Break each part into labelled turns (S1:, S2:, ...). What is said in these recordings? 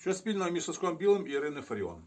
S1: Що спільного між Сашком Білим і Іриною Фаріон?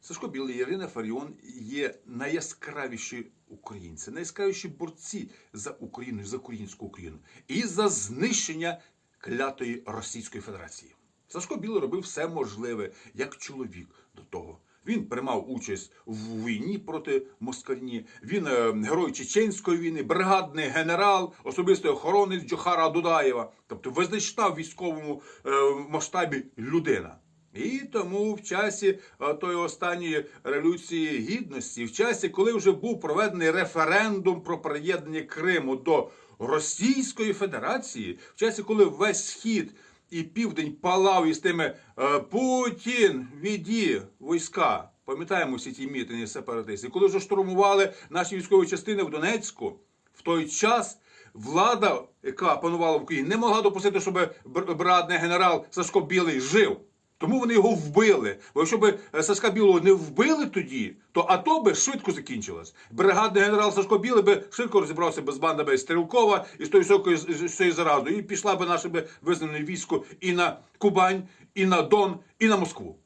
S1: Сашко Білий і Ірина Фаріон є найяскравіші українці, найяскравіші борці за Україну, за українську Україну і за знищення клятої Російської Федерації. Сашко Білий робив все можливе як чоловік до того. Він приймав участь в війні проти Москальні. Він е, герой Чеченської війни, бригадний генерал, особистий охоронець Джохара Дудаєва, тобто визначна в військовому е, масштабі людина. І тому в часі тої останньої революції гідності, в часі, коли вже був проведений референдум про приєднання Криму до Російської Федерації, в часі, коли весь схід і південь палав із тими е, Путін, віді війська. Пам'ятаємо всі ті мітинги сепаратистів. Коли вже штурмували наші військові частини в Донецьку, в той час влада, яка панувала в Україні, не могла допустити, щоб бр- брадний генерал Сашко Білий жив. Тому вони його вбили. Бо якщо б е, Сашка Білого не вбили тоді, то АТО би швидко закінчилось. Бригадний генерал Сашко Білий би швидко розібрався би з бандами Стрілкова і з тою високою заразою. І пішла би наше би визнане військо і на Кубань, і на Дон, і на Москву.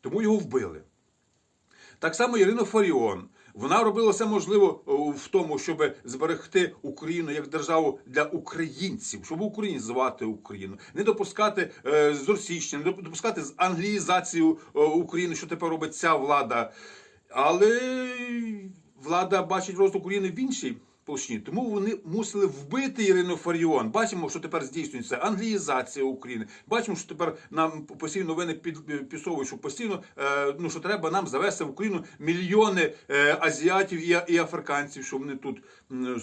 S1: Тому його вбили. Так само Ірина Фаріон. Вона робила все можливе в тому, щоб зберегти Україну як державу для українців, щоб українізувати Україну, не допускати е, з російщини, не допускати з англіїзацію е, України, що тепер робить ця влада. Але влада бачить розвиток України в іншій площині. Тому вони мусили вбити Ірину Фаріон. Бачимо, що тепер здійснюється англіїзація України. Бачимо, що тепер нам постійно новини під підсовують, що постійно е, ну що треба нам завести в Україну мільйони е, азіатів і, і африканців, щоб вони тут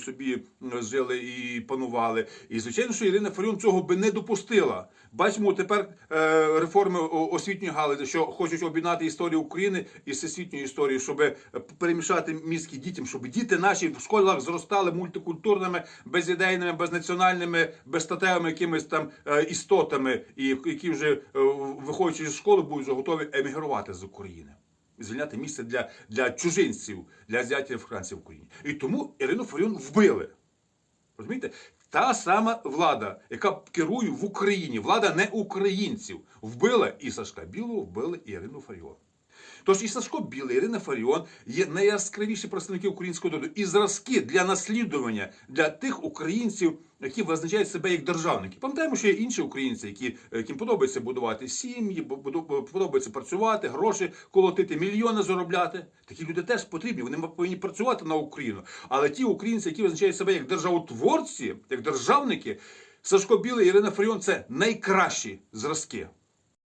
S1: собі жили і панували. І звичайно, що Ірина Фаріон цього би не допустила. Бачимо тепер е, реформи освітньої галузі, що хочуть об'єднати історію України і всесвітньою історією, щоб е, перемішати мізки дітям, щоб діти наші в школах зростали мультикультурними, безідейними, безнаціональними, безстатевими якимись там е, істотами, і які вже виходячи з школи, будуть готові емігрувати з України. Звільняти місце для, для чужинців, для азіатів і в Україні. І тому Ірину Фаріон вбили. Розумієте? Та сама влада, яка керує в Україні, влада не українців, вбила і Сашка Білого, вбили і Ірину Фаріон. Тож і Сашко Білий, Ірина Фаріон є найяскравіші представники українського народу. І зразки для наслідування для тих українців, які визначають себе як державники. Пам'ятаємо, що є інші українці, які, яким подобається будувати сім'ї, подобається працювати, гроші колотити, мільйони заробляти. Такі люди теж потрібні. Вони повинні працювати на Україну. Але ті українці, які визначають себе як державотворці, як державники, Сашко Білий Ірина Фаріон це найкращі зразки.